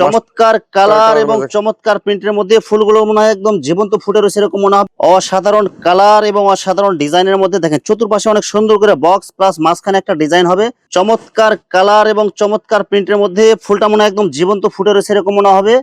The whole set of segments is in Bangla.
চমৎকার কালার এবং। চমৎকার প্রিন্টের মধ্যে ফুলগুলো মনে হয় একদম জীবন্ত ফুটে রয়েছে এরকম মনে হয়। অসাধারণ কালার এবং অসাধারণ ডিজাইনের মধ্যে দেখেন চতুর্পাশে অনেক সুন্দর করে বক্স প্লাস মাঝখানে একটা ডিজাইন হবে। চমৎকার কালার এবং চমৎকার প্রিন্টের মধ্যে ফুলটা মনে হয় একদম জীবন্ত ফুটে রয়েছে এরকম মনে হবে।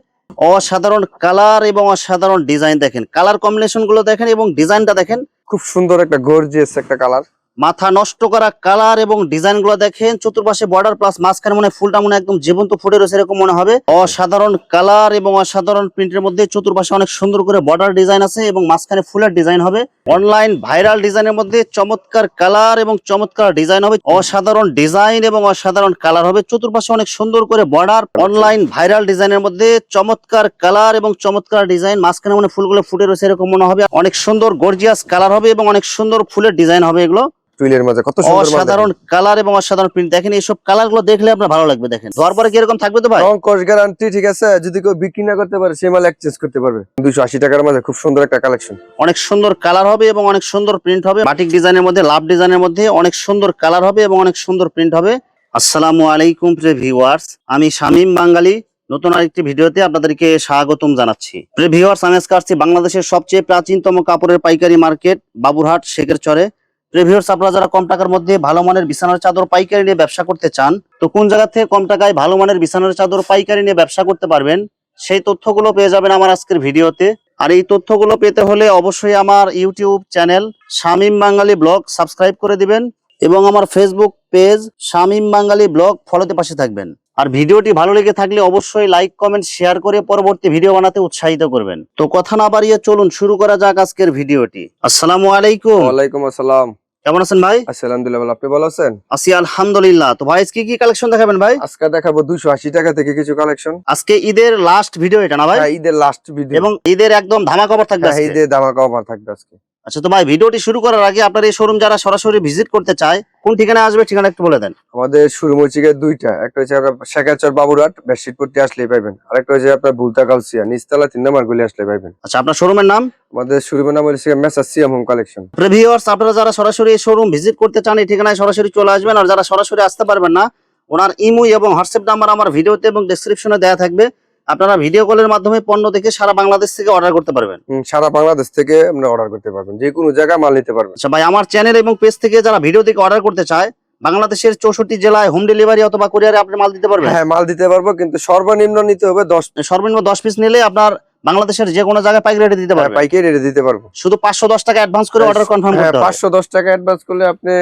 অসাধারণ কালার এবং অসাধারণ ডিজাইন দেখেন। কালার কম্বিনেশনগুলো দেখেন এবং ডিজাইনটা দেখেন। খুব সুন্দর একটা গর্জিয়াস একটা কালার। মাথা নষ্ট করা কালার এবং ডিজাইনগুলো দেখেন, চতুর্পাশে বর্ডার প্লাস মাঝখানে মনে ফুলটা মনে একদম জীবন্ত ফুটে রয়েছে এরকম মনে হবে। অসাধারণ কালার এবং অসাধারণ প্রিন্টের মধ্যে চতুর্পাশে অনেক সুন্দর করে বর্ডার ডিজাইন আছে এবং মাঝখানে ফুলের ডিজাইন হবে। অনলাইন ভাইরাল ডিজাইনের মধ্যে চমৎকার কালার এবং চমৎকার ডিজাইন হবে। অসাধারণ ডিজাইন এবং অসাধারণ কালার হবে। চতুর্পাশে অনেক সুন্দর করে বর্ডার অনলাইন ভাইরাল ডিজাইনের মধ্যে চমৎকার কালার এবং চমৎকার ডিজাইন মাঝখানে মানে ফুলগুলো ফুটে রয়েছে এরকম মনে হবে। অনেক সুন্দর গর্জিয়াস কালার হবে এবং অনেক সুন্দর ফুলের ডিজাইন হবে এগুলো। টুইলের মাঝে কত সুন্দর অসাধারণ কালার এবং অসাধারণ প্রিন্ট দেখেন এইসব কালারগুলো দেখলে আপনার ভালো লাগবে দেখেন। ধোয়ার পরে কীরকম থাকবে তো ভাই? রং কস গ্যারান্টি ঠিক আছে? যদি কেউ বিক্রি না করতে পারে সেই মাল এক্সচেঞ্জ করতে পারবে। দুইশো আশি টাকার মাঝে খুব সুন্দর একটা কালেকশন অনেক সুন্দর কালার হবে এবং অনেক সুন্দর প্রিন্ট হবে। বাটিক ডিজাইনের মধ্যে লাভ ডিজাইনের মধ্যে অনেক সুন্দর কালার হবে এবং অনেক সুন্দর প্রিন্ট হবে। আসসালামু আলাইকুম প্রিয় ভিউয়ার্স আমি শামীম বাঙালি। নতুন আরেকটি ভিডিওতে আপনাদেরকে স্বাগতম জানাচ্ছি। প্রিয় ভিউয়ার্স আমি আজকে আসছি বাংলাদেশের সবচেয়ে প্রাচীনতম কাপড়ের পাইকারি মার্কেট বাবুরহাট শেখের চরে প্রিভিউয়ার্স আপনারা যারা কম টাকার মধ্যে ভালো মানের বিছানার চাদর পাইকারি নিয়ে ব্যবসা করতে চান, তো কোন জায়গা থেকে কম টাকায় ভালো মানের বিছানার চাদর পাইকারি নিয়ে ব্যবসা করতে পারবেন, সেই তথ্যগুলো পেয়ে যাবেন আমার আজকের ভিডিওতে। আর এই তথ্যগুলো পেতে হলে অবশ্যই আমার YouTube channel Shamim Bangali blog subscribe করে দিবেন এবং আমার Facebook page Shamim Bangali blog ফলোতে পাশে থাকবেন। আর ভিডিওটি ভালো লেগে থাকলে অবশ্যই লাইক কমেন্ট শেয়ার করে পরবর্তী ভিডিও বানাতে উৎসাহিত করবেন। তো কথা না বাড়িয়ে চলুন শুরু করা যাক আজকের ভিডিওটি। আসসালামু আলাইকুম। ওয়ালাইকুম আসসালাম। কেমন আছেন ভাই? আলহামদুলিল্লাহ আপনি ভালো আছেন? আছি আলহামদুলিল্লাহ। তো ভাই আজকে কি কালেকশন দেখাবেন ভাই? আজকে দেখাবো দুইশো আশি টাকা থেকে কিছু কালেকশন আজকে ঈদের লাস্ট ভিডিও এটা না ভাই? ঈদের লাস্ট ভিডিও এবং ঈদের একদম ধামাকা অফার থাকবে ঈদের দামাকা অফার থাকবে আজকে। আচ্ছা তো ভাই ভিডিওটি শুরু করার আগে আপনার এই শোরুম যারা সরাসরি ভিজিট করতে চায় কোন ঠিকানা আসবে ঠিকানা একটু বলে দেন। আমাদের সুরমচিকে দুইটা। একটা হচ্ছে আপনার শেখাচর বাবুরহাট বেডশিট পট্টি আসলেই পাইবেন। আরেকটা হচ্ছে আপনার ভুলতা কালসিয়া নিচতলা তিন নম্বর গুলি আসলে পাইবেন। আচ্ছা আপনার শোরুমের নাম? আমাদের শুরুমের নাম হচ্ছে মেসার সিএম হোম কালেকশন প্রিভিউয়ার্স আপনারা যারা সরাসরি এই শোরুম ভিজিট করতে চান এই ঠিকানায় সরাসরি চলে আসবেন আর যারা সরাসরি আসতে পারবেন না ওনার ইমো এবং হোয়াটসঅ্যাপ নাম্বার আমার ভিডিওতে এবং ডেসক্রিপশনে দেওয়া থাকবে। আপনারা ভিডিও কলের মাধ্যমে পণ্য দেখে সারা বাংলাদেশ থেকে অর্ডার করতে পারবেন। সারা বাংলাদেশ থেকে আপনি অর্ডার করতে পারবেন। যে কোনো জায়গায় মাল নিতে পারবেন। আচ্ছা ভাই আমার চ্যানেল এবং পেজ থেকে যারা ভিডিও দেখে অর্ডার করতে চায় বাংলাদেশের চৌষট্টি জেলায় হোম ডেলিভারি অথবা কুরিয়ারে আপনি মাল দিতে পারবেন? হ্যাঁ মাল দিতে পারব কিন্তু সর্বনিম্ন নিতে হবে দশ সর্বনিম্ন দশ পিস নিলে আপনার বাংলাদেশের যে কোনো জায়গায় পাইকারি রেটে দিতে পারবেন। পাইকারি রেটে দিতে পারব। শুধু পাঁচশো দশ টাকা অ্যাডভান্স করে অর্ডার কনফার্ম হ্যাঁ করতে হবে। পাঁচশো দশ টাকা অ্যাডভান্স করলে আপনি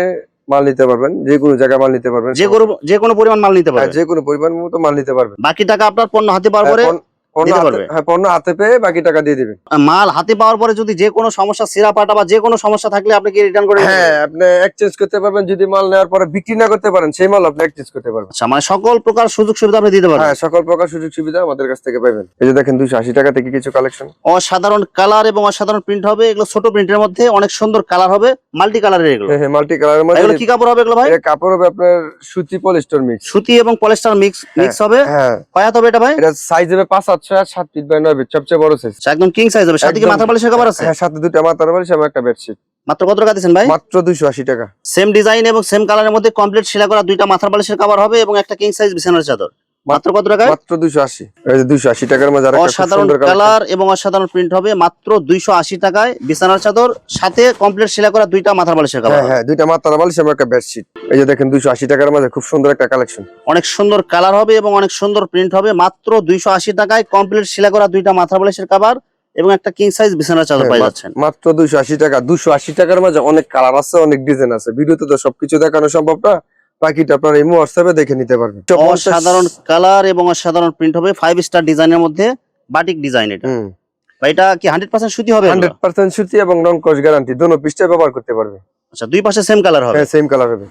মাল নিতে পারবেন যে কোনো জায়গায় মাল নিতে পারবেন যে কোনো যে কোনো পরিমাণ মাল নিতে হ্যাঁ, পারবেন। যে কোনো পরিমাণ মতো মাল নিতে পারবেন। বাকি টাকা আপনার পণ্য হাতে পাওয়ার পরে হ্যাঁ, পণ্য- হাতে-। হ্যাঁ পণ্য হাতে পেয়ে বাকি টাকা দিয়ে দিবেন মাল হাতে পাওয়ার পরে যদি যে কোনো সমস্যা সিরা পাটা বা যে কোনো সমস্যা থাকলে আপনি কি রিটার্ন করে হ্যাঁ আপনি এক্সচেঞ্জ করতে পারবেন। যদি মাল নেওয়ার পরে বিক্রি না করতে পারেন সেই মাল আপনি এক্সচেঞ্জ করতে পারবেন। আচ্ছা মানে সকল প্রকার সুযোগ সুবিধা আপনি দিতে পারবেন? হ্যাঁ সকল প্রকার সুযোগ সুবিধা আমাদের কাছ থেকে পাবেন। এই যে দেখেন দুইশো আশি টাকা থেকে কিছু কালেকশন অসাধারণ কালার এবং অসাধারণ প্রিন্ট হবে। এগুলো ছোট প্রিন্টের মধ্যে অনেক সুন্দর কালার হবে। মাল্টি কালারের এগুলো। হ্যাঁ মাল্টি কালারের এগুলো মধ্যে কি কাপড় হবে এগুলো ভাই? কাপড় হবে আপনার সুতি পলিস্টার মিক্স সুতি এবং পলিস্টার মিক্স মিক্স হবে। হ্যাঁ। হবে এটা ভাই? এটা সাইজ হবে পাঁচ সাত ছয় সাত ফিট বাই নয় ফিট সবচেয়ে বড় সাইজ আচ্ছা, একদম কিং সাইজ হবে। সাথে কি একদম। মাথা বালিশের কভার আছে? হ্যাঁ সাথে দুটো মাথার বালিশ এবং একটা বেডশিট মাত্র কত টাকা দিচ্ছেন ভাই? মাত্র দুইশো আশি টাকা। সেম ডিজাইন এবং সেম কালারের মধ্যে কমপ্লিট সেলা করা দুইটা মাথার বালিশের কভার হবে এবং একটা কিং সাইজ বিছানার চাদর। মাত্র কত টাকা মাত্র দুইশো আশি। এই যে দুইশো আশি টাকার মধ্যে আরেকটা অসাধারণ কালার এবং অসাধারণ প্রিন্ট হবে মাত্র দুইশো আশি টাকায়। বিছানার চাদর সাথে কমপ্লিট সেলা করা দুইটা মাথার বালিশের কভার হ্যাঁ হ্যাঁ দুইটা মাথার বালিশ এবং একটা বেডশিট এই যে দেখেন দুইশো আশি টাকার মধ্যে খুব সুন্দর একটা কালেকশন অনেক সুন্দর কালার হবে এবং অনেক সুন্দর প্রিন্ট হবে। মাত্র দুইশো আশি টাকায় কমপ্লিট সেলা করা দুইটা মাথার বালিশের কভার এবং একটা কিং সাইজ বিছানার চাদর হ্যাঁ, পাই যাচ্ছেন। মাত্র দুইশো আশি টাকা। দুশো আশি টাকার মাঝে অনেক কালার আছে অনেক ডিজাইন আছে। ভিডিওতে তো সবকিছু দেখানো সম্ভব না। বাকিটা আপনার এই হোয়াটসঅ্যাপে দেখে নিতে পারবেন। অসাধারণ কালার এবং অসাধারণ প্রিন্ট হবে ফাইভ স্টার ডিজাইনের মধ্যে বাটিক ডিজাইন এটা। এটা কি হান্ড্রেড পার্সেন্ট সুতি হবে? হান্ড্রেড পার্সেন্ট সুতি এবং নন কস গ্যারান্টি দোনো পিসটা ব্যবহার করতে পারবে। আচ্ছা দুই পাশে সেম কালার হবে? হ্যাঁ সেম কালার হবে।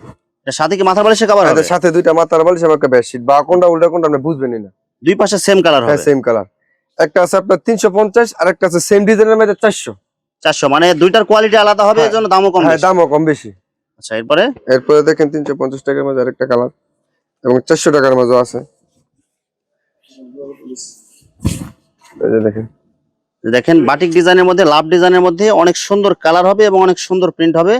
সাথে কি মাথার বালিশের কভার হবে? সাথে দুইটা মাথার বালিশ এবং একটা বেডশিট বা কোনটা উল্টা কোনটা আপনি বুঝবেনই না। দুই পাশে সেম কালার হ্যাঁ হবে। সেম কালার একটা আছে আপনার তিনশো পঞ্চাশ আর একটা আছে সেম ডিজাইনের মধ্যে চারশো। চারশো মানে দুইটার কোয়ালিটি আলাদা হবে হ্যাঁ। দামও কম হ্যাঁ দামও কম বেশি। আচ্ছা এরপরে? এরপরে দেখেন তিনশো পঞ্চাশ টাকার মাঝে আরেকটা কালার এবং চারশো টাকার মাঝে আছে। এই দেখেন। দেখেন বাটিক ডিজাইনের মধ্যে লাভ ডিজাইনের মধ্যে অনেক সুন্দর কালার হবে এবং অনেক সুন্দর প্রিন্ট হবে।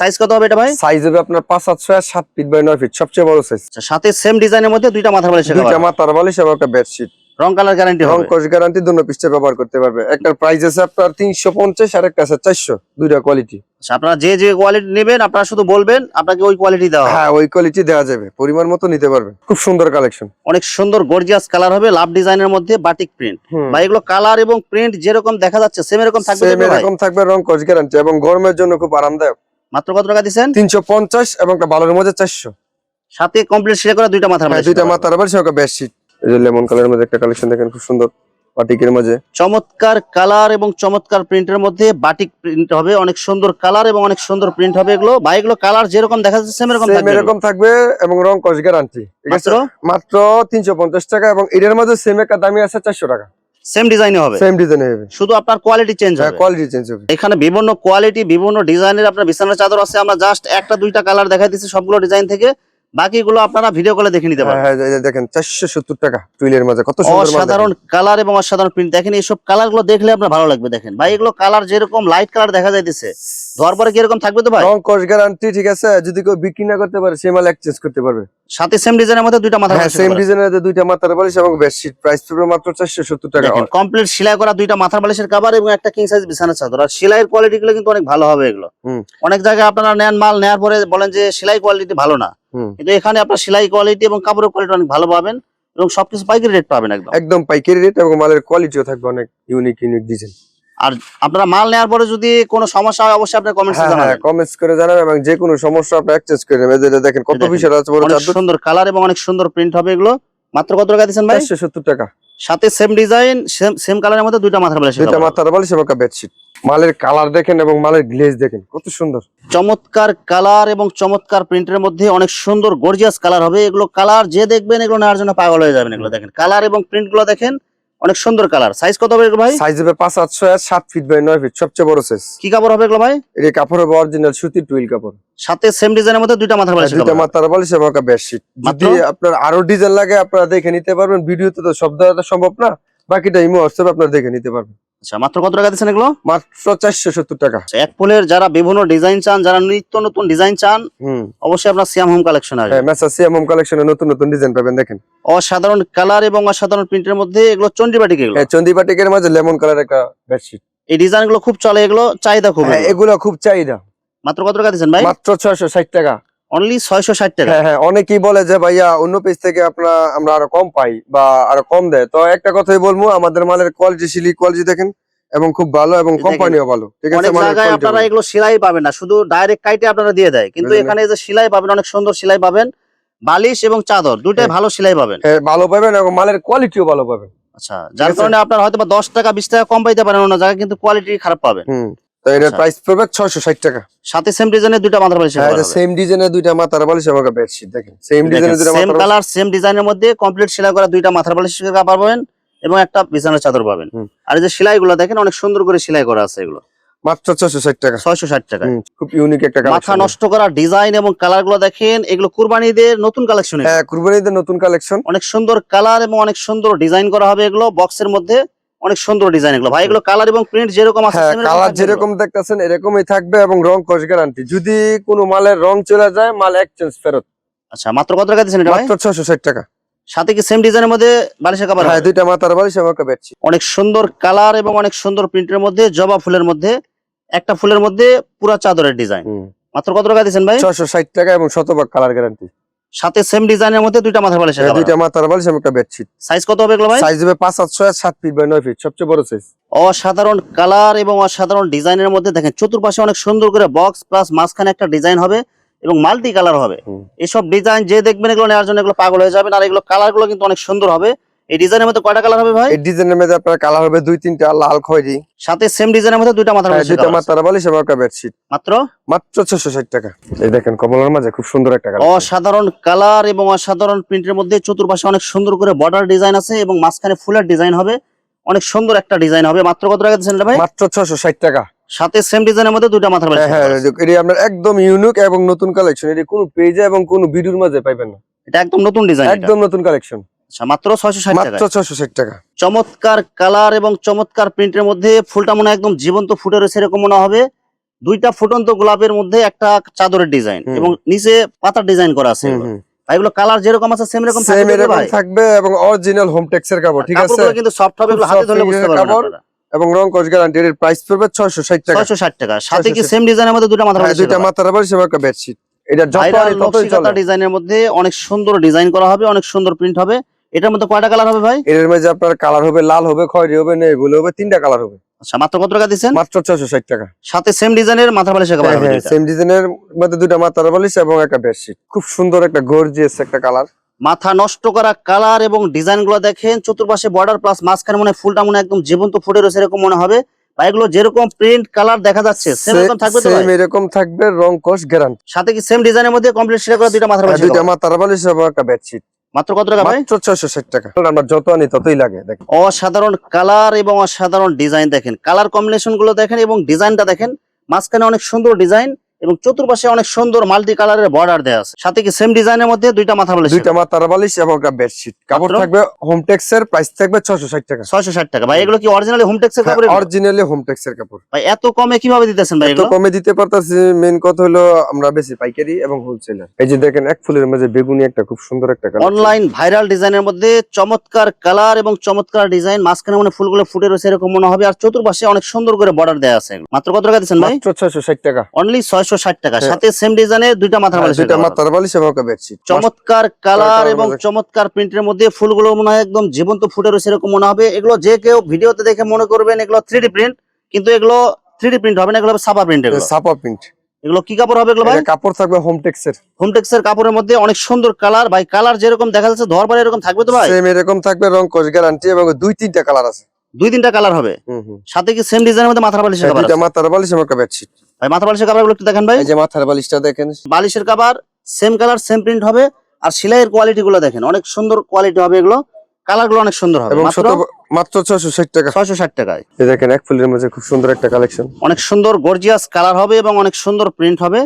সাইজ কত হবে এটা ভাই? সাইজ হবে আপনার পাঁচ সাত ছয় সাত ফিট বাই নয় ফিট সবচেয়ে বড় সাইজ আচ্ছা সাথে সেম ডিজাইনের মধ্যে দুইটা মাথার বালিশের দুইটা মাথার বালিশ এবং একটা বেডশিট রং কালার গ্যারান্টি রং কস গ্যারান্টি দুটো পিসটা ব্যবহার করতে পারবে। একটা প্রাইস আছে আপনার তিনশো পঞ্চাশ আর একটা আছে চারশো দুইটা কোয়ালিটি আপনারা যে যে কোয়ালিটি নেবেন আপনারা শুধু বলবেন আপনাকে ওই কোয়ালিটি দেওয়া হ্যাঁ ওই কোয়ালিটি দেওয়া যাবে। পরিমাণ মতো নিতে পারবে খুব সুন্দর কালেকশন অনেক সুন্দর গর্জিয়াস কালার হবে লাভ ডিজাইনের মধ্যে বাটিক প্রিন্ট বা এগুলো কালার এবং প্রিন্ট যেরকম দেখা যাচ্ছে সেম এরকম থাকবে সেম এরকম থাকবে রং কস গ্যারান্টি এবং গরমের জন্য খুব আরামদায়ক। মাত্র কত টাকা তিনশো পঞ্চাশ এবং একটা ভালোর মধ্যে চারশো। সাথে কমপ্লিট সেরে করা দুইটা মাথার হ্যাঁ দুইটা। মাথার আবার সেরকম বেডশিট এই যে লেমন কালারের মধ্যে একটা কালেকশন দেখেন খুব সুন্দর। বাটিকের মাঝে। চমৎকার কালার এবং চমৎকার প্রিন্টের মধ্যে বাটিক প্রিন্ট হবে অনেক সুন্দর কালার এবং অনেক সুন্দর প্রিন্ট হবে এগুলো। বা এগুলো কালার যেরকম দেখা যাচ্ছে সেম এরকম থাকবে। এরকম থাকবে এবং রং কস গ্যারান্টি মাত্র? মাত্র তিনশো পঞ্চাশ টাকা এবং এটার মধ্যে সেম একটা দামি আছে চারশো টাকা। সেম ডিজাইনে হবে? সেম ডিজাইনে হবে। শুধু আপনার কোয়ালিটি চেঞ্জ হ্যাঁ হবে। কোয়ালিটি চেঞ্জ হবে। এখানে বিভিন্ন কোয়ালিটি বিভিন্ন ডিজাইনের আপনার বিছানার চাদর আছে। আমরা জাস্ট একটা দুইটা কালার দেখাই দিচ্ছি সবগুলো ডিজাইন থেকে। বাকিগুলো আপনারা ভিডিও কলে দেখে নিতে হ্যাঁ পারেন। হ্যাঁ এই যে দেখেন চারশো সত্তর টাকা টুইলের মাঝে কত অসাধারণ কালার এবং অসাধারণ প্রিন্ট দেখেন এইসব কালারগুলো দেখলে আপনার ভালো লাগবে দেখেন। ভাই এগুলো কালার যেরকম লাইট কালার দেখা যাইতেছে ধোয়ার পরে কীরকম থাকবে তো ভাই? রং কস গ্যারান্টি ঠিক আছে? যদি কেউ বিক্রি না করতে পারে সে মাল এক্সচেঞ্জ করতে পারবে। সাথে সেম ডিজাইনের মধ্যে দুইটা মাথা হ্যাঁ সেম ডিজাইনের দুইটা মাথার বালিশ এবং বেডশিট প্রাইস পড়বে মাত্র চারশো সত্তর টাকা। কমপ্লিট সেলাই করা দুইটা মাথার বালিশের কাভার এবং একটা কিং সাইজ বিছানার চাদর। আর সেলাইয়ের কোয়ালিটি গুলো কিন্তু অনেক ভালো হবে এগুলো। অনেক জায়গায় আপনারা নেন মাল নেওয়ার পরে বলেন যে সেলাই কোয়ালিটি ভালো না। কিন্তু এখানে আপনার সেলাই কোয়ালিটি এবং কাপড়ের কোয়ালিটি অনেক ভালো পাবেন এবং সবকিছু পাইকারি রেট পাবেন একদম। একদম পাইকারি রেট এবং মালের কোয়ালিটিও থাকবে অনেক ইউনিক ইউনিক ডিজাইন আর আপনারা মাল নেওয়ার পরে যদি কোনো সমস্যা হয় অবশ্যই আপনার কমেন্টস হ্যাঁ হ্যাঁ জানাবেন। কমেন্টস করে জানাবেন এবং যে কোনো সমস্যা আপনি এক্সচেঞ্জ করে নেবেন। এই যে দেখেন কত পিসের আছে বড় চাদর। সুন্দর কালার এবং অনেক সুন্দর প্রিন্ট হবে এগুলো। মাত্র কত টাকা দিয়েছেন ভাই? চারশো সত্তর টাকা। সাথে সেম ডিজাইন সেম কালারের মধ্যে দুইটা মাথার বালিশ দুইটা মাথার বালিশ এবং একটা বেডশিট মালের কালার দেখেন এবং মালের গ্লেজ দেখেন কত সুন্দর। চমৎকার কালার এবং চমৎকার প্রিন্টের মধ্যে অনেক সুন্দর গর্জিয়াস কালার হবে। এগুলো কালার যে দেখবেন এগুলো নেওয়ার জন্য পাগল হয়ে যাবেন এগুলো দেখেন। কালার এবং প্রিন্টগুলো দেখেন অনেক সুন্দর কালার। সাইজ কত হবে ভাই? সাইজ হবে পাঁচ আটশো আর সাত ফিট বাই নয় ফিট সবচেয়ে বড় সাইজ কি কাপড় হবে এগুলো ভাই? এই কাপড় হবে অরিজিনাল সুতি টুইল কাপড়। সাথে সেম ডিজাইনের মধ্যে দুইটা মাথার বালিশ দুইটা মাথার বালিশ এবং একটা বেডশিট যদি আপনার আরও ডিজাইন লাগে আপনারা দেখে নিতে পারবেন। ভিডিওতে তো সব দেওয়া সম্ভব না বাকিটা ইমো হোয়াটসঅ্যাপে আপনারা দেখে নিতে পারবেন। আচ্ছা মাত্র কত টাকা দিচ্ছেন এগুলো? মাত্র চারশো সত্তর টাকা। আচ্ছা, এক ফুলের যারা বিভিন্ন ডিজাইন চান যারা নিত্য নতুন ডিজাইন চান অবশ্যই আপনার সিয়াম হোম কালেকশন আসবে। মেসা সিএম হোম কালেকশনে নতুন নতুন ডিজাইন পাবেন দেখেন। অসাধারণ কালার এবং অসাধারণ প্রিন্টের মধ্যে এগুলো চন্ডিবাটিক এগুলো। হ্যাঁ মাঝে লেমন কালার একটা বেডশিট এই ডিজাইনগুলো খুব চলে এগুলো চাহিদা খুব হ্যাঁ এগুলো। এগুলো খুব চাহিদা। মাত্র কত টাকা দিচ্ছেন ভাই? মাত্র ছয়শো ষাট টাকা। অনলি ছয়শো ষাট টাকা। হ্যাঁ হ্যাঁ অনেকেই বলে যে ভাইয়া অন্য পেজ থেকে আপনার আমরা আরও কম পাই বা আরও কম দেয়। তো একটা কথাই বলব আমাদের মালের কোয়ালিটি সিলি কোয়ালিটি দেখেন এবং খুব ভালো এবং কোম্পানিও ভালো। ঠিক আছে অনেক জায়গায় আপনারা এগুলো সেলাই পাবেন না শুধু ডাইরেক্ট কাইটে আপনারা দিয়ে দেয়। কিন্তু এখানে যে সেলাই পাবেন অনেক সুন্দর সেলাই পাবেন বালিশ এবং চাদর দুইটাই হ্যাঁ। ভালো সেলাই পাবেন। হ্যাঁ, ভালো পাবেন এবং মালের কোয়ালিটিও ভালো পাবেন। আচ্ছা যার কারণে আপনার হয়তো বা দশ টাকা বিশ টাকা কম পাইতে পারেন অন্য জায়গায় কিন্তু কোয়ালিটি খারাপ পাবেন। তো এটার আচ্ছা। প্রাইস পড়বে ছয়শো ষাট টাকা। সাথে সেম ডিজাইনের দুইটা মাথার বালিশ হ্যাঁ সেম ডিজাইনের দুইটা মাথার বালিশ এবং বেডশিট দেখেন। সেম ডিজাইনের দুইটা সেম কালার সেম ডিজাইনের মধ্যে কমপ্লিট সেলাই করা দুইটা মাথার বালিশ পাবেন এবং একটা বিছানার চাদর পাবেন। আর এই যে দেখেন অনেক সুন্দর করে সেলাই করা আছে এগুলো। মাত্র ছয়শো ষাট টাকা। ছয়শো ষাট টাকা খুব ইউনিক একটা মাথা নষ্ট করা ডিজাইন এবং কালারগুলো দেখেন এগুলো কুরবানিদের নতুন কালেকশন হ্যাঁ কুরবানিদের নতুন কালেকশন অনেক সুন্দর কালার এবং অনেক সুন্দর ডিজাইন করা হবে এগুলো বক্সের মধ্যে। অনেক সুন্দর ডিজাইন এগুলো। ভাই এগুলো কালার এবং প্রিন্ট যেরকম আছে হ্যাঁ কালার যেরকম দেখতেছেন এরকমই থাকবে এবং রং কস গ্যারান্টি যদি কোনো মালের রং চলে যায় মাল এক্সচেঞ্জ ফেরত। আচ্ছা মাত্র কত টাকা দিচ্ছেন এটা ভাই? মাত্র ছয়শো ষাট টাকা। সাথে কি সেম ডিজাইনের মধ্যে বালিশের কাপড় হ্যাঁ দুইটা মাথার বালিশ এবং একটা অনেক সুন্দর কালার এবং অনেক সুন্দর প্রিন্টের মধ্যে জবা ফুলের মধ্যে একটা ফুলের মধ্যে পুরা চাদরের ডিজাইন মাত্র কত টাকা দিচ্ছেন ভাই? ছয়শো ষাট টাকা এবং শতভাগ কালার গ্যারান্টি সাথে সেম ডিজাইনের মধ্যে দুইটা মাথার বালিশ আছে দুইটা মাথার বালিশ এবং একটা বেডশিট সাইজ কত হবে এগুলো ভাই? সাইজ হবে পাঁচ সাতশো আর সাত ফিট বাই নয় ফিট সবচেয়ে বড় সাইজ অসাধারণ কালার এবং অসাধারণ ডিজাইনের মধ্যে দেখেন চতুর্পাশে অনেক সুন্দর করে বক্স প্লাস মাঝখানে একটা ডিজাইন হবে এবং মাল্টি কালার হবে। এসব ডিজাইন যে দেখবেন এগুলো নেওয়ার জন্য এগুলো পাগল হয়ে যাবেন আর এগুলো কালারগুলো কিন্তু অনেক সুন্দর হবে। এই ডিজাইনের মধ্যে কয়টা কালার হবে ভাই? এই ডিজাইনের মধ্যে আপনার কালার হবে দুই তিনটা লাল খয়েরি। সাথে সেম ডিজাইনের মধ্যে দুইটা মাথার হ্যাঁ, বালিশের দুইটা মাথার বালিশ এবং একটা বেডশিট মাত্র? মাত্র ছশো ষাট টাকা। এই দেখেন কমলার মাঝে খুব সুন্দর একটা কালার অসাধারণ কালার এবং অসাধারণ প্রিন্টের মধ্যে চতুর্পাশে অনেক সুন্দর করে বর্ডার ডিজাইন আছে এবং মাঝখানে ফুলের ডিজাইন হবে। অনেক সুন্দর একটা ডিজাইন হবে। মাত্র কত টাকা দিচ্ছেন ভাই? মাত্র ছশো ষাট টাকা। সাথে সেম ডিজাইনের মধ্যে দুইটা মাথার বালিশ হ্যাঁ হ্যাঁ এটি আপনার একদম ইউনিক এবং নতুন কালেকশন এটি কোনো পেজে এবং কোনো ভিডিওর মাঝে পাইবেন না। এটা একদম নতুন ডিজাইন একদম নতুন কালেকশন মাত্র ছয়শো ষাট মাত্র ছশো ষাট টাকা। চমৎকার কালার এবং চমৎকার প্রিন্টের মধ্যে ফুলটা মনে একদম জীবন্ত ফুটে রয়েছে এরকম মনে হবে। দুইটা ফুটন্ত গোলাপের মধ্যে একটা চাদরের ডিজাইন এবং নিচে পাতার ডিজাইন করা আছে এগুলো। কালার যেরকম আছে সেম এরকম সেম এরকম থাকবে এবং অরিজিনাল হোম টেক্সের কাপড় ঠিক আছে? কাপড়গুলো কিন্তু সফট হবে এগুলো হাতে ধরলে বুঝতে পারবেন এবং রং কস গ্যারান্টি এর প্রাইস পড়বে 660 টাকা। 660 টাকা। সাথে কি সেম ডিজাইনের মধ্যে দুটো মাথা হ্যাঁ দুইটা মাথার বালিশ এবং একটা বেডশিট এটা যত ততই চলে। ডিজাইনের মধ্যে অনেক সুন্দর ডিজাইন করা হবে অনেক সুন্দর প্রিন্ট হবে। এটার মধ্যে কয়টা কালার হবে ভাই? এর মধ্যে আপনার কালার হবে লাল হবে খয়েরি হবে নেভি হবে তিনটা কালার হবে। আচ্ছা মাত্র কত টাকা দিচ্ছেন? মাত্র 660 টাকা। সাথে সেম ডিজাইনের মাথা দুইটা। সেম ডিজাইনের মধ্যে দুইটা মাথার বালিশ এবং একটা বেডশিট খুব সুন্দর একটা গর্জিয়াস একটা কালার মাথা নষ্ট করা কালার এবং ডিজাইনগুলো দেখেন চতুর্পাশে বর্ডার প্লাস মাঝখানে মনে হয় ফুলটা মনে হয় একদম জীবন্ত ফুটে রয়েছে এরকম মনে হবে। এগুলো যেরকম প্রিন্ট কালার দেখা যাচ্ছে সেম এরকম থাকবে তো সেম এরকম থাকবে রং কস গ্যারান্টি সাথে কি সেম ডিজাইনের মধ্যে কমপ্লিট সেটা করে দুইটা মাথা বালিশের দুইটা মাথার বালিশ এবং একটা বেডশিট মাত্র কত টাকা ভাই? মাত্র 660 টাকা। আমরা যত আনি ততই লাগে দেখেন। অসাধারণ কালার এবং অসাধারণ ডিজাইন দেখেন। কালার কম্বিনেশনগুলো দেখেন এবং ডিজাইনটা দেখেন। মাঝখানে অনেক সুন্দর ডিজাইন। এবং চতুর্পাশে অনেক সুন্দর মাল্টি কালারের বর্ডার দেওয়া আছে। সাথে কি সেম ডিজাইনের মধ্যে দুইটা মাথা বালিশ দুইটা মাথার বালিশ এবং একটা বেডশিট কাপড় থাকবে হোম টেক্স এর প্রাইস থাকবে 660 টাকা। ছয়শো ষাট টাকা। ভাই এগুলো কি অরিজিনালি হোম টেক্সের কাপড় অরিজিনালি হোম টেক্স এর কাপড়। ভাই এত কমে কীভাবে দিতেছেন ভাই এগুলো? কমে দিতে পারতাছি মেন কথা হলো আমরা বেশি পাইকারি এবং হোলসেলার এই যে দেখেন এক ফুলের মাঝে বেগুনি একটা খুব সুন্দর একটা কালার অনলাইন ভাইরাল ডিজাইনের মধ্যে চমৎকার কালার এবং চমৎকার ডিজাইন মাঝখানে মানে ফুলগুলো ফুটে রয়েছে এরকম মনে হবে। আর চতুর্পাশে অনেক সুন্দর করে বর্ডার দেওয়া আছে মাত্র কত টাকা দিচ্ছেন ভাই? মাত্র 660 টাকা। অনলি ছয়শো ষাট টাকা। হ্যাঁ। সাথে সেম ডিজাইনের দুইটা মাথা বালিশ দুইটা মাথার বালিশ এবং বেডশিট চমৎকার কালার এবং চমৎকার প্রিন্টের মধ্যে ফুলগুলো মনে হয় একদম জীবন্ত ফুটে রয়েছে এরকম মনে হবে। এগুলো যে কেউ ভিডিওতে দেখে মনে করবেন এগুলো থ্রি প্রিন্ট কিন্তু এগুলো থ্রি প্রিন্ট হবে না এগুলো সাপা প্রিন্ট এগুলো। সাপা প্রিন্ট এগুলো কি কাপড় হবে এগুলো ভাই? কাপড় থাকবে হোম টেক্স এর হোমটেক্সের কাপড়ের মধ্যে অনেক সুন্দর কালার। ভাই কালার যেরকম দেখা যাচ্ছে ধর এরকম থাকবে তো ভাই? সেম এরকম থাকবে রং কোশ গ্যারান্টি এবং দুই তিনটা কালার আছে। দুই তিনটা কালার হবে। সাথে কি সেম ডিজাইনের মধ্যে মাথার বালিশের কাপড় দুইটা মাথার বালিশের একটা বেডশিট ভাই মাথা বালিশের কাপড়গুলো একটু দেখেন ভাই। এই যে মাথার বালিশটা দেখেন। বালিশের কাপড় সেম কালার সেম প্রিন্ট হবে। আর সেলাইয়ের কোয়ালিটি গুলো দেখেন অনেক সুন্দর কোয়ালিটি হবে এগুলো। কালারগুলো অনেক সুন্দর হবে। এবং মাত্র শত মাত্র 660 টাকা। ছয়শো ষাট টাকায়। এই দেখেন এক ফুলের মধ্যে খুব সুন্দর একটা কালেকশন অনেক সুন্দর গর্জিয়াস কালার হবে এবং অনেক সুন্দর প্রিন্ট হবে।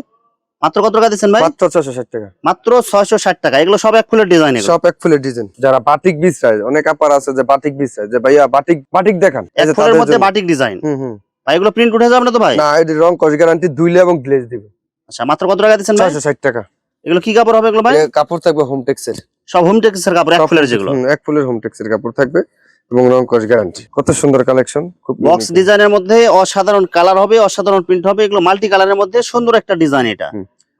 মাত্র কত টাকা দিচ্ছেন ভাই? মাত্র 660 টাকা। মাত্র ছয়শো ষাট টাকা। এগুলো সব এক ফুলের ডিজাইন সব এক ফুলের ডিজাইন যারা বাটিক বিছরায় অনেক আপার আছে যে বাটিক বিছরায় যে ভাইয়া বাটিক বাটিক দেখান। এই এক ফুলের মধ্যে বাটিক ডিজাইন হুম হুম। ভাই এগুলো প্রিন্ট উঠে যাবে না তো ভাই? না এটি রং কস গ্যারান্টি দুইলে এবং গ্লেজ দিবে। আচ্ছা মাত্র কত টাকা দিচ্ছেন ভাই? 660 টাকা। এগুলো কি কাপড় হবে এগুলো ভাই? কাপড় থাকবে হোম টেক্সের সব হোম টেক্সের কাপড় এক ফুলের যেগুলো। এক ফুলের হোম টেক্সের কাপড় থাকবে। এবং রং কস গ্যারান্টি কত সুন্দর কালেকশন খুব বক্স। ডিজাইনের মধ্যে অসাধারণ কালার হবে অসাধারণ প্রিন্ট হবে এগুলো মাল্টি কালারের মধ্যে সুন্দর একটা ডিজাইন এটা।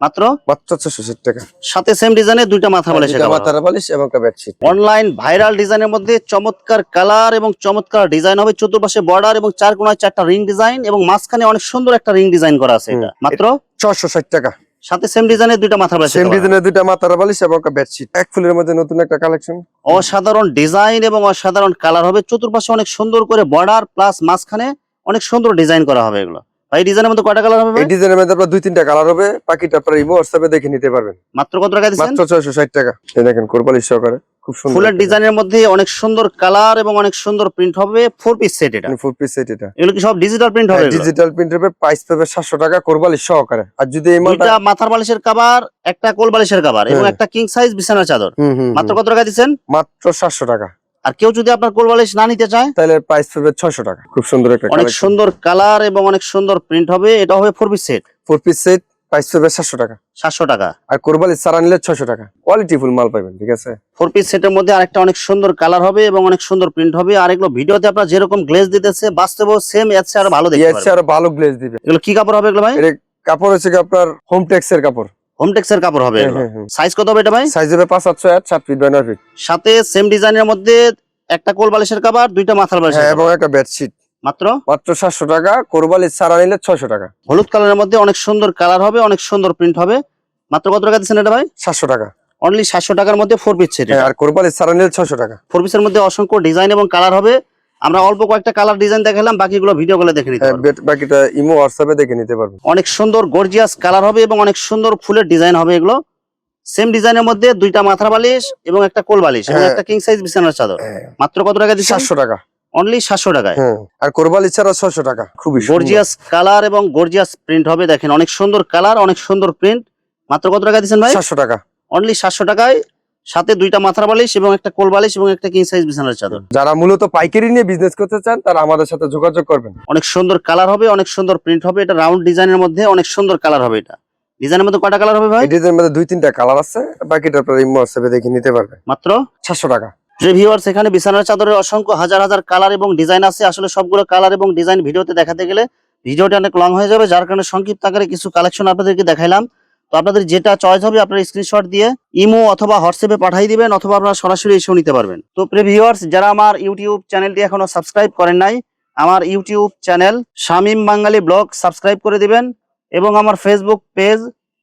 মাত্র মাত্র 660 টাকা। সাথে সেম ডিজাইনের দুইটা মাথা কাপড় মাথার বালিশ এবং বেডশিট অনলাইন ভাইরাল ডিজাইনের মধ্যে চমৎকার কালার এবং চমৎকার ডিজাইন হবে। চতুর্পাশে বর্ডার এবং চার কোনায় চারটা রিং ডিজাইন এবং মাঝখানে অনেক সুন্দর একটা রিং ডিজাইন করা আছে এটা। মাত্র 660 টাকা। সাথে সেম ডিজাইনের দুইটা সেম ডিজাইনের দুইটা মাথার বালিশ এবং একটা বেডশিট এক ফুলের মধ্যে নতুন একটা কালেকশন অসাধারণ ডিজাইন এবং অসাধারণ কালার হবে। চতুর্পাশে অনেক সুন্দর করে বর্ডার প্লাস মাঝখানে অনেক সুন্দর ডিজাইন করা হবে এগুলো। ভাই ডিজাইনের মধ্যে কয়টা কালার হবে? এই ডিজাইনের মধ্যে আপনার দুই তিনটা কালার হবে। বাকিটা আপনার ইমো হোয়াটসঅ্যাপে দেখে নিতে পারবেন। মাত্র কত টাকা দিচ্ছেন? মাত্র 660 টাকা। এই দেখেন কোরবালি সহকারে খুব সুন্দর ফুলের ডিজাইনের মধ্যে অনেক সুন্দর কালার এবং অনেক সুন্দর প্রিন্ট হবে ফোর পিস সেট এটা। ফুল পিস সেট এটা। এগুলো কি সব ডিজিটাল প্রিন্ট হবে? ডিজিটাল প্রিন্টের প্রাইস পাবে 700 টাকা কোরবালি সহকারে। আর যদি এই মালটা মাথার বালিশের কাবার একটা কোল বালিশের কাবার এবং হ্যাঁ। একটা কিং সাইজ বিছানার চাদর। মাত্র কত টাকা দিচ্ছেন? মাত্র 700 টাকা। আর কেউ যদি আপনার কোল বালিশ না নিতে চায় তাহলে প্রাইস পাবে 600 টাকা। খুব সুন্দর একটা অনেক সুন্দর কালার এবং অনেক সুন্দর প্রিন্ট হবে। এটা হবে four piece set four piece set price পাবে 700 টাকা। সাতশো টাকা। আর কোরবালি সারা নিলে 600 টাকা। কোয়ালিটি ফুল মাল পাবেন ঠিক আছে? ফোর পিস সেটের মধ্যে আরেকটা অনেক সুন্দর কালার হবে এবং অনেক সুন্দর প্রিন্ট হবে। আর এগুলো ভিডিওতে আপনার যেরকম গ্লেজ দিতেছে বাস্তবেও সেম চেয়ে আরও ভালো দেখতে পারবেন। আরও ভালো গ্লেজ দিবে। এগুলো কি কাপড় হবে এগুলো ভাই? এর কাপড় হচ্ছে আপনার হোম টেক্স এর কাপড়। হোমটেক্স এর কাপড় হবে হ্যাঁ, সাইজ কত হবে এটা ভাই? সাইজ হবে 5 700 8 7 ফিট বাই 9 ফিট সাথে সেম ডিজাইনের মধ্যে একটা কোল বালিশের কাবার দুইটা মাথার বালিশের হ্যাঁ এবং একটা বেডশিট মাত্র? মাত্র 700 টাকা কোরবালি সারা নিলে 600 টাকা। হলুদ কালারের মধ্যে অনেক সুন্দর কালার হবে অনেক সুন্দর প্রিন্ট হবে। মাত্র কত টাকা দিচ্ছেন এটা ভাই? 700 টাকা। অনলি সাতশো টাকার মধ্যে ফোর পিস হ্যাঁ আর কোরবালি সারা নিলে 600 টাকা। ফোর পিসের মধ্যে অসংখ্য ডিজাইন এবং কালার হবে। আমরা অল্প কয়েকটা কালার ডিজাইন দেখালাম বাকিগুলো ভিডিও গুলো দেখে নিতে হ্যাঁ বাকিটা ইমো হোয়াটসঅ্যাপে দেখে নিতে পারবেন অনেক সুন্দর গর্জিয়াস কালার হবে এবং অনেক সুন্দর ফুলের ডিজাইন হবে এগুলো। সেম ডিজাইনের মধ্যে দুইটা মাথার বালিশ এবং একটা কোল বালিশ এবং হ্যাঁ। একটা কিং সাইজ বিছানার চাদর। মাত্র কত টাকা দিচ্ছেন? 700 টাকা। অনলি সাতশো টাকায়। হ্যাঁ। আর কোরবালি ছাড়া 600 টাকা। খুবই। গর্জিয়াস কালার এবং গর্জিয়াস প্রিন্ট হবে দেখেন। অনেক সুন্দর কালার অনেক সুন্দর প্রিন্ট মাত্র কত টাকা দিচ্ছেন ভাই? 700 টাকা। অনলি সাতশো টাকায়। সাথে দুইটা মাথার বালিশ এবং একটা কোল বালিশ এবং একটা কিং সাইজ বিছানার চাদর। যারা মূলত পাইকারি নিয়ে বিজনেস করতে চান তারা আমাদের সাথে যোগাযোগ করবেন। অনেক সুন্দর কালার হবে অনেক সুন্দর প্রিন্ট হবে এটা রাউন্ড ডিজাইনের মধ্যে অনেক সুন্দর কালার হবে এটা। ডিজাইনের মধ্যে কয়টা কালার হবে ভাই? ডিজাইনের মধ্যে দুই তিনটা কালার আছে বাকিটা আপনার ইমো হোয়াটসঅ্যাপে দেখে নিতে পারবে। মাত্র? সাতশো টাকা। রিভিউয়ার্স এখানে বিছানার চাদরের অসংখ্য হাজার হাজার কালার এবং ডিজাইন আছে আসলে সবগুলো কালার এবং ডিজাইন ভিডিওতে দেখাতে গেলে ভিডিওটা অনেক লং হয়ে যাবে। যার কারণে সংক্ষিপ্ত আকারে কিছু কালেকশন আপনাদেরকে দেখাইলাম। তো আপনাদের যেটা চয়েস হবে আপনারা স্ক্রিনশট দিয়ে ইমো অথবা হোয়াটসঅ্যাপে পাঠিয়ে দিবেন অথবা আপনারা সরাসরি এসেও নিতে পারবেন। তো প্রিভিউয়ার্স যারা আমার ইউটিউব চ্যানেলটি এখনও সাবস্ক্রাইব করেন নাই, আমার YouTube channel Shamim Bangali blog subscribe করে দিবেন এবং আমার Facebook page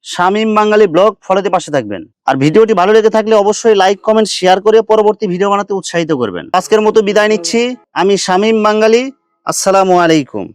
Shamim Bangali blog ফলোতে পাশে থাকবেন। আর ভিডিওটি ভালো লেগে থাকলে অবশ্যই লাইক কমেন্ট শেয়ার করে পরবর্তী ভিডিও বানাতে উৎসাহিত করবেন। আজকের মতো বিদায় নিচ্ছি, আমি শামিম বাঙালি, আসসালামু আলাইকুম।